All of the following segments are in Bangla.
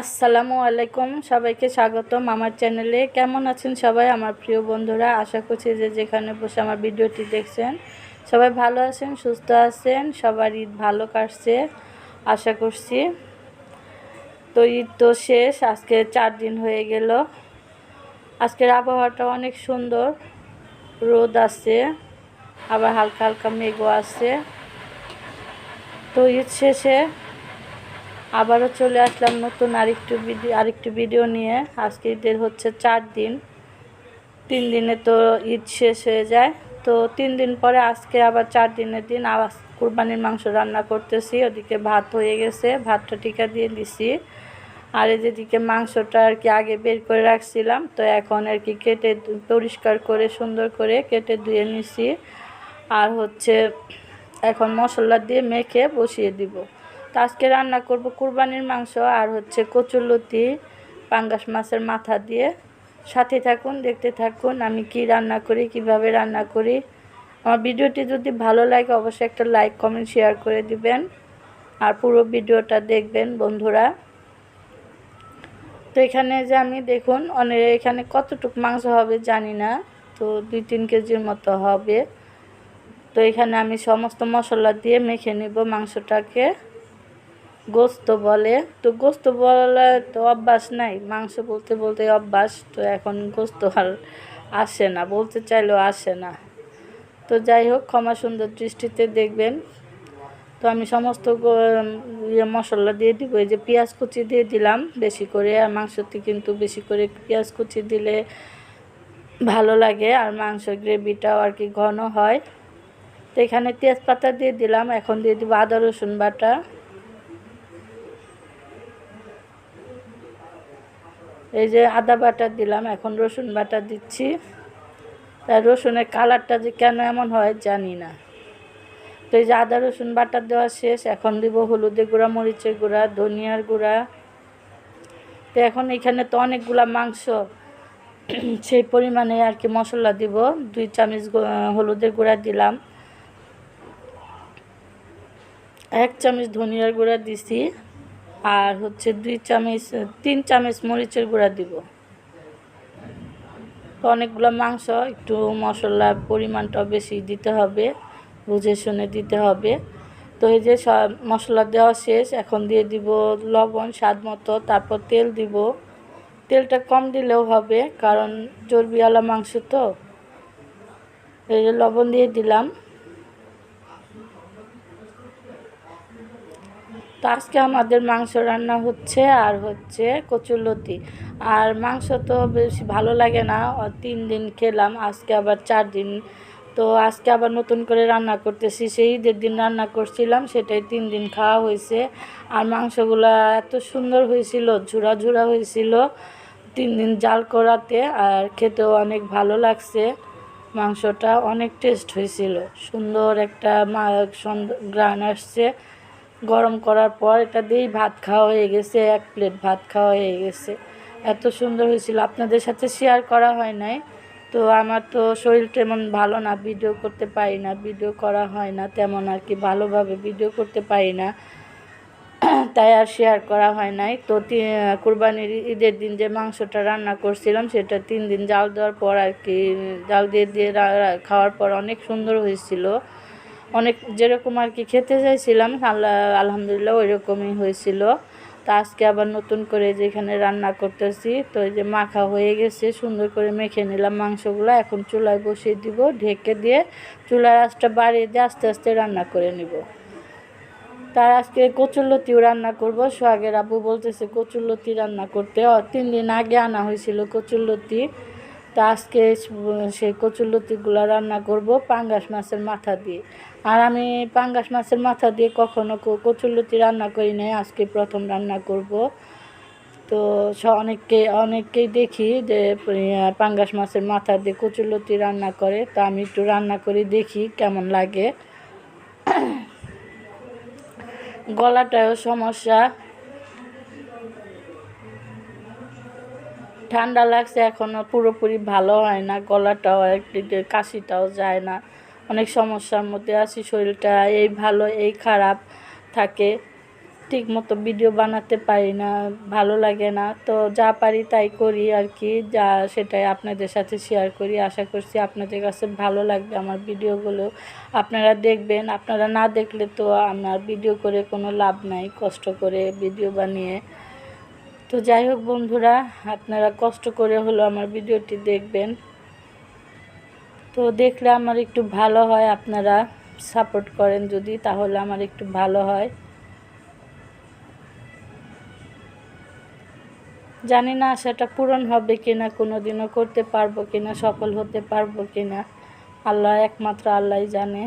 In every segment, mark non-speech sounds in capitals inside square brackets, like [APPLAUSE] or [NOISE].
আসসালামু আলাইকুম, সবাইকে স্বাগতম আমার চ্যানেলে। কেমন আছেন সবাই? আমার প্রিয় বন্ধুরা, আশা করছি যে যেখানে বসে আমার ভিডিওটি দেখছেন, সবাই ভালো আছেন, সুস্থ আছেন, সবার ঈদ ভালো কাটছে, আশা করছি। তো ঈদ তো শেষ, আজকে চার দিন হয়ে গেল। আজকের আবহাওয়াটা অনেক সুন্দর, রোদ আছে, আবার হালকা হালকা মেঘও আছে। তো ঈদ শেষে আবারও চলে আসলাম নতুন আরেকটু ভিডিও আরেকটু ভিডিও নিয়ে। আজকে ঈদের হচ্ছে চার দিন। তিন দিনে তো ঈদ শেষ হয়ে যায়। তো তিন দিন পরে আজকে আবার চার দিনের দিন আবার কুরবানির মাংস রান্না করতেছি। ওদিকে ভাত হয়ে গেছে। ভাতটা টিকা দিয়ে দিছি। আর এই যেদিকে মাংসটা আর কি আগে বের করে রাখছিলাম, তো এখন আর কি কেটে পরিষ্কার করে, সুন্দর করে কেটে ধুয়ে নিছি। আর হচ্ছে এখন মশলা দিয়ে মেখে বসিয়ে দিব। আজকে রান্না করব কুরবানির মাংস আর হচ্ছে কচুরলতি পাঙ্গাস মাছের মাথা দিয়ে। সাথে থাকুন, দেখতে থাকুন, আমি কি রান্না করি, কীভাবে রান্না করি। আমার ভিডিওটি যদি ভালো লাগে, অবশ্যই একটা লাইক, কমেন্ট, শেয়ার করে দিবেন। আর পুরো ভিডিওটা দেখবেন, বন্ধুরা। তো এখানে যে আমি দেখুন অনেক এখানে কতটুক মাংস হবে জানি না, তো দুই তিন কেজির মতো হবে। তো এখানে আমি সমস্ত মশলা দিয়ে মেখে নেব মাংসটাকে। গোস্ত বলে। তো গোস্ত বলে তো অভ্যাস নাই। মাংস বলতে বলতে অভ্যাস। তো এখন গোস্ত আর আসে না। বলতে চাইলেও আসে না। তো যাই হোক, ক্ষমা সুন্দর দৃষ্টিতে দেখবেন। তো আমি সমস্ত ইয়ে মশলা দিয়ে দিব। এই যে পেঁয়াজ কুচি দিয়ে দিলাম বেশি করে। আর মাংসতে কিন্তু বেশি করে পেঁয়াজ কুচি দিলে ভালো লাগে। আর মাংস গ্রেভিটাও আর কি ঘন হয়। তো এখানে তেজপাতা দিয়ে দিলাম। এখন দিয়ে দিব আদা, রসুন বাটা। এই যে আদা বাটা দিলাম, এখন রসুন বাটা দিচ্ছি। তাই রসুনের কালারটা যে কেন এমন হয় জানি না। তো এই যে আদা রসুন বাটা দেওয়া শেষ, এখন দিব হলুদের গুঁড়া, মরিচের গুঁড়া, ধনিয়ার গুঁড়া। তো এখন এখানে তো অনেকগুলা মাংস, সেই পরিমাণে আর কি মশলা দিব। দুই চামচ হলুদের গুঁড়া দিলাম। এক চামচ ধনিয়ার গুঁড়া দিছি। আর হচ্ছে দুই চামচ, তিন চামচ মরিচের গুঁড়া দিব। তো অনেকগুলো মাংস, একটু মশলার পরিমাণটাও বেশি দিতে হবে, বুঝে শুনে দিতে হবে। তো এই যে মশলা দেওয়া শেষ, এখন দিয়ে দিব লবণ স্বাদ মতো, তারপর তেল দিব। তেলটা কম দিলেও হবে, কারণ চর্বিওয়ালা মাংস তো। এই যে লবণ দিয়ে দিলাম। তো আজকে আমাদের মাংস রান্না হচ্ছে আর হচ্ছে কচুরলতি আর মাংস তো বেশি ভালো লাগে না তিন দিন খেলাম, আজকে আবার চার দিন। তো আজকে আবার নতুন করে রান্না করতেছি, সেই ঈদের দিন রান্না করছিলাম, সেটাই তিন দিন খাওয়া হয়েছে। আর মাংসগুলো এত সুন্দর হয়েছিল, ঝুরা ঝুরা হয়েছিল, তিন দিন জাল করাতে, আর খেতেও অনেক ভালো লাগছে। মাংসটা অনেক টেস্ট হয়েছিল, সুন্দর একটা মা গ্রান আসছে। গরম করার পর এটা দিয়েই ভাত খাওয়া হয়ে গেছে, এক প্লেট ভাত খাওয়া হয়ে গেছে। এত সুন্দর হয়েছিল, আপনাদের সাথে শেয়ার করা হয় নাই। তো আমার তো শরীর তেমন ভালো না ভিডিও করতে পারি না ভিডিও করা হয় না তেমন আর কি, ভালোভাবে ভিডিও করতে পারি না। [CLEARS THROAT] তাই আর শেয়ার করা হয় নাই। তো কুরবানির ঈদের দিন যে মাংসটা রান্না করছিলাম, সেটা তিন দিন জাল দেওয়ার পর আর কি, জাল দিয়ে দিয়ে খাওয়ার পর অনেক সুন্দর হয়েছিল। অনেক যেরকম আর কি খেতে চাইছিলাম আল্লাহ আলহামদুলিল্লাহ ওই রকমই হয়েছিল। তা আজকে আবার নতুন করে যেখানে রান্না করতেছি, তো এই যে মাখা হয়ে গেছে, সুন্দর করে মেখে নিলাম মাংসগুলো। এখন চুলায় বসিয়ে দিব, ঢেকে দিয়ে চুলার আঁচটা বাড়িয়ে দিয়ে আস্তে আস্তে রান্না করে নিব। তার আজকে কচুরলতিও রান্না করব। সোহাগের আবু বলতেছে, কচুরলতি রান্না করতে। তিন দিন আগে আনা হয়েছিল কচুরলতি। তা আজকে সেই কচুরলতিগুলো রান্না করব পাঙ্গাস মাছের মাথা দিয়ে। আর আমি পাঙ্গাস মাছের মাথা দিয়ে কখনো কচুরলতি রান্না করি নাই, আজকে প্রথম রান্না করব। তো অনেককে, অনেককেই দেখি যে পাঙ্গাস মাছের মাথা দিয়ে কচুরলতি রান্না করে, তা আমি একটু রান্না করে দেখি কেমন লাগে। [COUGHS] গলাটাও সমস্যা। ঠান্ডা লাগছে এখনও পুরোপুরি ভালো হয় না, গলাটাও একটু কাশিটাও যায় না। অনেক সমস্যার মধ্যে আছি, শরীরটা এই ভালো, এই খারাপ থাকে। ঠিক মতো ভিডিও বানাতে পারি না, ভালো লাগে না। তো যা পারি তাই করি আর কি, যা সেটাই আপনাদের সাথে শেয়ার করি। আশা করছি আপনাদের কাছে ভালো লাগবে আমার ভিডিওগুলো আপনারা দেখবেন, আপনারা না দেখলে তো আমার ভিডিও করে কোনো লাভ নাই, কষ্ট করে ভিডিও বানিয়ে। তো যাই হোক বন্ধুরা, আপনারা কষ্ট করে হলো আমার ভিডিওটি দেখবেন। তো দেখলে আমার একটু ভালো হয়, আপনারা সাপোর্ট করেন যদি, তাহলে আমার একটু ভালো হয়। জানি না সেটা পূরণ হবে কিনা কোনো দিনও করতে পারব কিনা, সফল হতে পারব কিনা, আল্লাহ একমাত্র আল্লাহই জানে।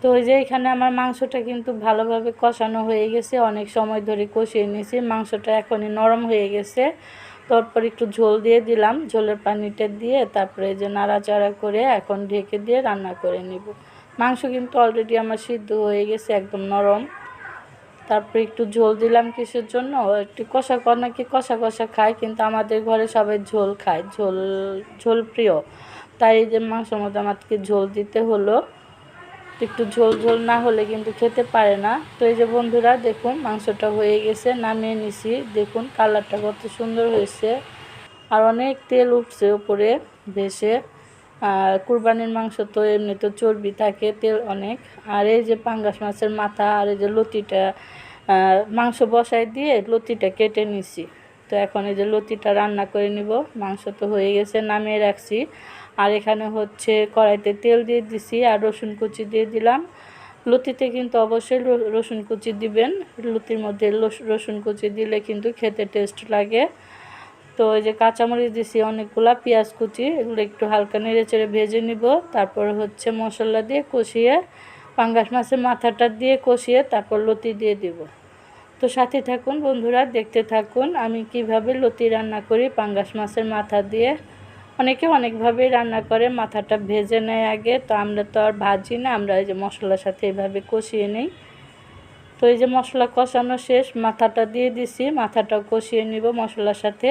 তো ওই যে এখানে আমার মাংসটা কিন্তু ভালোভাবে কষানো হয়ে গেছে। অনেক সময় ধরে কষিয়ে নিয়েছি। মাংসটা এখনই নরম হয়ে গেছে। তারপর একটু ঝোল দিয়ে দিলাম। ঝোলের পানিটা দিয়ে তারপরে যে নাড়াচাড়া করে এখন ঢেকে দিয়ে রান্না করে নিব। মাংস কিন্তু অলরেডি আমার সিদ্ধ হয়ে গেছে, একদম নরম। তারপরে একটু ঝোল দিলাম কিসের জন্য? একটু কষা নাকি কষা কষা খায়, কিন্তু আমাদের ঘরে সবাই ঝোল খায়। ঝোল ঝোল প্রিয়। তাই যে মাংসের মধ্যে আমাদেরকে ঝোল দিতে হলো। একটু ঝোল ঝোল না হলে কিন্তু খেতে পারে না। তো এই যে বন্ধুরা, দেখুন মাংসটা হয়ে গেছে, নামিয়ে নিছি। দেখুন কালারটা কত সুন্দর হয়েছে। আর অনেক তেল উঠছে উপরে ভেসে। আর কুরবানির মাংস তো এমনি তো চর্বি থাকে, তেল অনেক। আর এই যে পাঙ্গাস মাছের মাথা আর এই যে লতিটা মাংস বসাই দিয়ে লতিটা কেটে নিছি। তো এখন এই যে লতিটা রান্না করে নিব। মাংস তো হয়ে গেছে, নামিয়ে রাখছি। আর এখানে হচ্ছে কড়াইতে তেল দিয়ে দিছি আর রসুন কুচি দিয়ে দিলাম। লতিতে কিন্তু অবশ্যই রসুন কুচি দিবেন। লুতির মধ্যে রসুন কুচি দিলে কিন্তু খেতে টেস্ট লাগে। তো ওই যে কাঁচামরিচ দিছি, অনেকগুলা পেঁয়াজ কুচি, এগুলো একটু হালকা নেড়ে চেড়ে ভেজে নিব। তারপর হচ্ছে মশলা দিয়ে কষিয়ে, পাঙ্গাস মাছের মাথাটা দিয়ে কষিয়ে তারপর লতি দিয়ে দিব। তো সাথে থাকুন বন্ধুরা, দেখতে থাকুন আমি কীভাবে লতি রান্না করি পাঙ্গাস মাছের মাথা দিয়ে। অনেকে অনেকভাবেই রান্না করে, মাথাটা ভেজে নেয় আগে। তো আমরা তো আর ভাজি না, আমরা এই যে মশলার সাথে এইভাবে কষিয়ে নিই। তো এই যে মশলা কষানো শেষ, মাথাটা দিয়ে দিছি মাথাটা কষিয়ে নিব মশলার সাথে।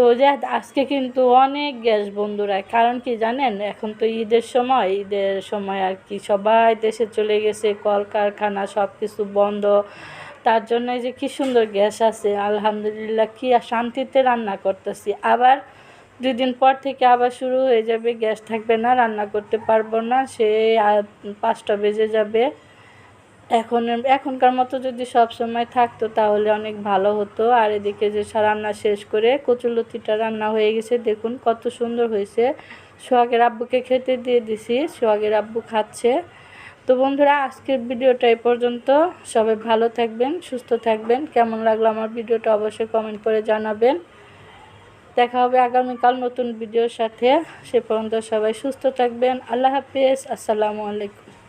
তো যে আজকে কিন্তু অনেক গ্যাস বন্ধুরা কারণ কি জানেন, এখন তো ঈদের সময় ঈদের সময় আর কি সবাই দেশে চলে গেছে, কলকারখানা সব কিছু বন্ধ। তার জন্য যে কি সুন্দর গ্যাস আছে, আলহামদুলিল্লাহ কি শান্তিতে রান্না করতেছি। আবার দুই দিন পর থেকে আবার শুরু হয়ে যাবে, গ্যাস থাকবে না, রান্না করতে পারব না, সে পাঁচটা বেজে যাবে। এখন, এখনকার মতো যদি সব সময় থাকতো তাহলে অনেক ভালো হতো। আর এদিকে যে রান্না শেষ করে কচুলতিটা রান্না হয়ে গেছে, দেখুন কত সুন্দর হয়েছে। সোহাগের আব্বুকে খেতে দিয়ে দিছি, সোহাগের আব্বু খাচ্ছে। তো বন্ধুরা, আজকের ভিডিওটা এই পর্যন্ত। সবাই ভালো থাকবেন, সুস্থ থাকবেন। কেমন লাগল আমার ভিডিওটা অবশ্যই কমেন্ট করে জানাবেন। দেখা হবে আগামীকাল নতুন ভিডিওর সাথে। সে পর্যন্ত সবাই সুস্থ থাকবেন। আল্লাহ হাফিজ, আসসালামু আলাইকুম।